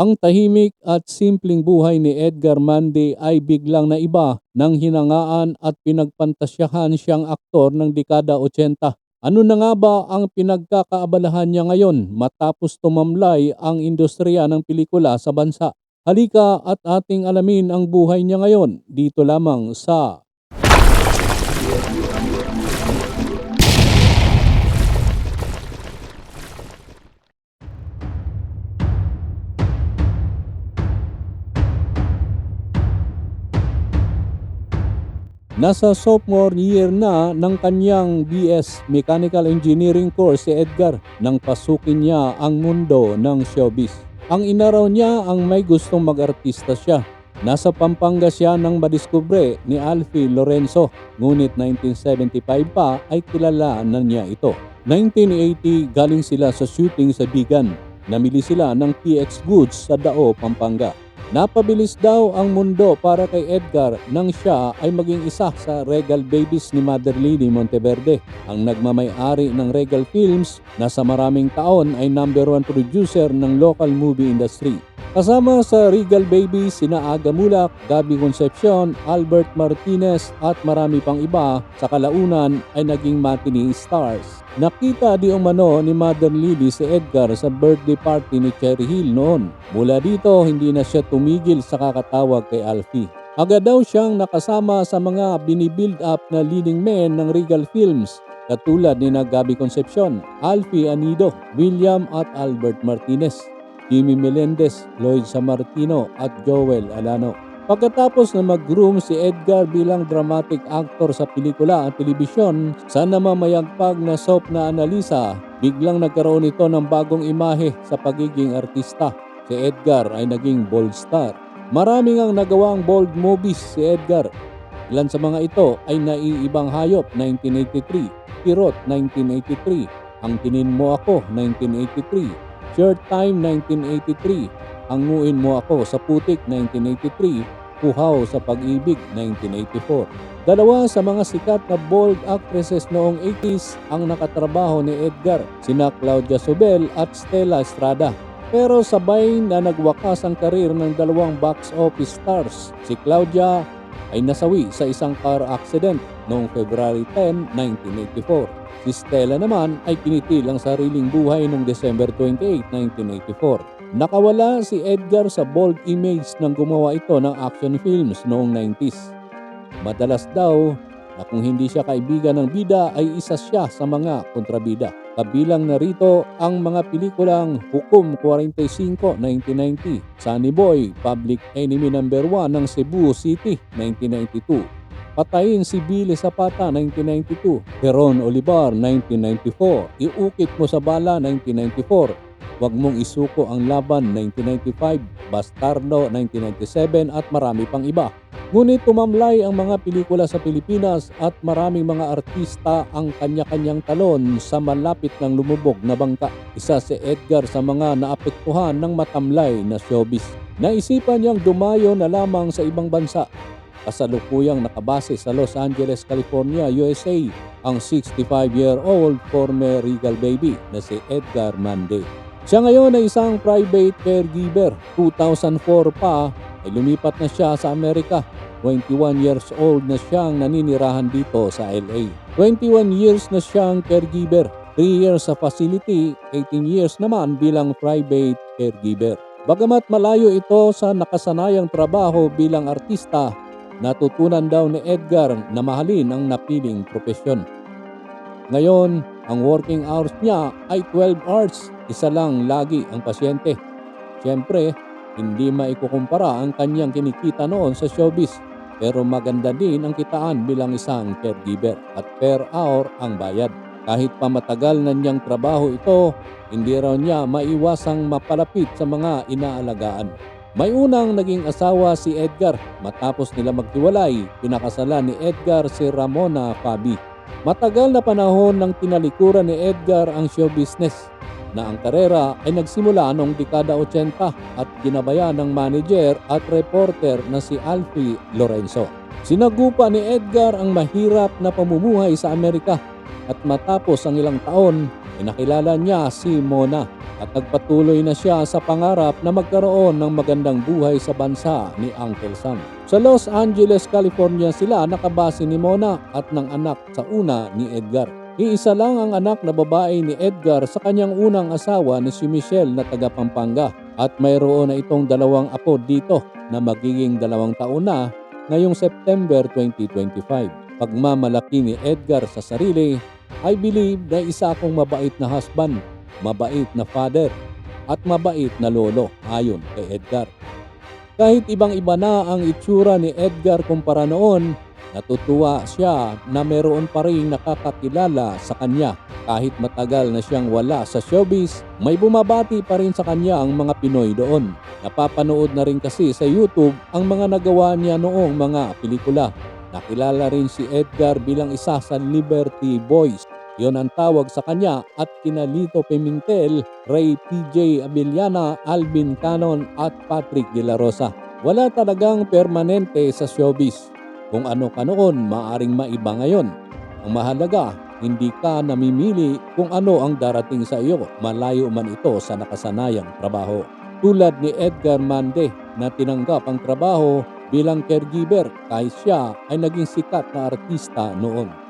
Ang tahimik at simpleng buhay ni Edgar Mande ay biglang naiba nang hinangaan at pinagpantasyahan siyang aktor ng dekada 80. Ano na nga ba ang pinagkakaabalahan niya ngayon matapos tumamlay ang industriya ng pelikula sa bansa? Halika at ating alamin ang buhay niya ngayon dito lamang sa Nasa sophomore year na ng kanyang BS Mechanical Engineering course si Edgar nang pasukin niya ang mundo ng showbiz. Ang inaraw niya ang may gustong mag-artista siya. Nasa Pampanga siya nang madiskubre ni Alfie Lorenzo, ngunit 1975 pa ay kilala na niya ito. 1980 galing sila sa shooting sa Bigan. Namili sila ng PX Goods sa Dao, Pampanga. Napabilis daw ang mundo para kay Edgar nang siya ay maging isa sa Regal Babies ni Mother Lily Monteverde. Ang nagmamay-ari ng Regal Films na sa maraming taon ay number one producer ng local movie industry. Kasama sa Regal Babies sina Aga Mulak, Gabi Concepcion, Albert Martinez at marami pang iba sa kalaunan ay naging matinee stars. Nakita di umano ni Mother Lily si Edgar sa birthday party ni Cherry Hill noon. Mula dito hindi na siya tumigil sa kakatawag kay Alfie. Agad daw siyang nakasama sa mga binibuild up na leading men ng Regal Films katulad ni na Gabi Concepcion, Alfie Anido, William at Albert Martinez. Jimmy Melendez, Lloyd Samartino at Joel Alano. Pagkatapos na mag-groom si Edgar bilang dramatic actor sa pelikula at telebisyon sa namamayagpag na soap na analisa, biglang nagkaroon ito ng bagong imahe sa pagiging artista. Si Edgar ay naging bold star. Maraming ang nagawang bold movies si Edgar. Ilan sa mga ito ay Naiibang Hayop 1983, Kirot 1983, Ang Tinin Mo Ako 1983, Short Time 1983, Anguin Mo Ako sa Putik 1983, Puhaw sa Pag-ibig 1984. Dalawa sa mga sikat na bold actresses noong 80s ang nakatrabaho ni Edgar, sina Claudia Sobel at Stella Estrada. Pero sabay na nagwakas ang karir ng dalawang box office stars. Si Claudia ay nasawi sa isang car accident noong February 10, 1984. Si Stella naman ay kinitil ang sariling buhay noong December 28, 1984. Nakawala si Edgar sa bold image nang gumawa ito ng action films noong 90s. Madalas daw na kung hindi siya kaibigan ng bida ay isa siya sa mga kontrabida. Kabilang narito ang mga pelikulang Hukom 45, 1990, Sunny Boy, Public Enemy No. 1 ng Cebu City, 1992, Patayin si Billy Zapata 1992, Peron Olivar 1994, Iukit mo sa bala 1994, Huwag mong isuko ang laban 1995, Bastardo 1997 at marami pang iba. Ngunit tumamlay ang mga pelikula sa Pilipinas at maraming mga artista ang kanya-kanyang talon sa malapit ng lumubog na bangka. Isa si Edgar sa mga naapektuhan ng matamlay na showbiz. Naisipan niyang dumayo na lamang sa ibang bansa kasalukuyang nakabase sa Los Angeles, California, USA ang 65-year-old former Regal baby na si Edgar Mande. Siya ngayon ay isang private caregiver. 2004 pa ay lumipat na siya sa Amerika. 21 years old na siyang naninirahan dito sa LA. 21 years na siyang caregiver. 3 years sa facility, 18 years naman bilang private caregiver. Bagamat malayo ito sa nakasanayang trabaho bilang artista, Natutunan daw ni Edgar na mahalin ang napiling propesyon. Ngayon, ang working hours niya ay 12 hours, isa lang lagi ang pasyente. Siyempre, hindi maikukumpara ang kanyang kinikita noon sa showbiz pero maganda din ang kitaan bilang isang caregiver at per hour ang bayad. Kahit pa matagal na niyang trabaho ito, hindi raw niya maiwasang mapalapit sa mga inaalagaan. May unang naging asawa si Edgar matapos nila maghiwalay, pinakasalan ni Edgar si Ramona Fabi. Matagal na panahon ng tinalikuran ni Edgar ang show business na ang karera ay nagsimula noong dekada 80 at ginabayan ng manager at reporter na si Alfie Lorenzo. Sinagupa ni Edgar ang mahirap na pamumuhay sa Amerika at matapos ang ilang taon, inakilala niya si Mona at nagpatuloy na siya sa pangarap na magkaroon ng magandang buhay sa bansa ni Uncle Sam. Sa Los Angeles, California sila nakabase ni Mona at ng anak sa una ni Edgar. Iisa lang ang anak na babae ni Edgar sa kanyang unang asawa na si Michelle na taga Pampanga at mayroon na itong dalawang apo dito na magiging dalawang taon na ngayong September 2025. Pagmamalaki ni Edgar sa sarili, I believe na isa akong mabait na husband, mabait na father, at mabait na lolo ayon kay Edgar. Kahit ibang-iba na ang itsura ni Edgar kumpara noon, natutuwa siya na meron pa rin nakakakilala sa kanya. Kahit matagal na siyang wala sa showbiz, may bumabati pa rin sa kanya ang mga Pinoy doon. Napapanood na rin kasi sa YouTube ang mga nagawa niya noong mga pelikula. Nakilala rin si Edgar bilang isa sa Liberty Boys. Yon ang tawag sa kanya at kina Lito Pimentel, Ray PJ Abellana, Alvin Canon at Patrick De La Rosa. Wala talagang permanente sa showbiz. Kung ano ka noon, maaring maiba ngayon. Ang mahalaga, hindi ka namimili kung ano ang darating sa iyo, malayo man ito sa nakasanayang trabaho. Tulad ni Edgar Mande na tinanggap ang trabaho bilang caregiver kahit siya ay naging sikat na artista noon.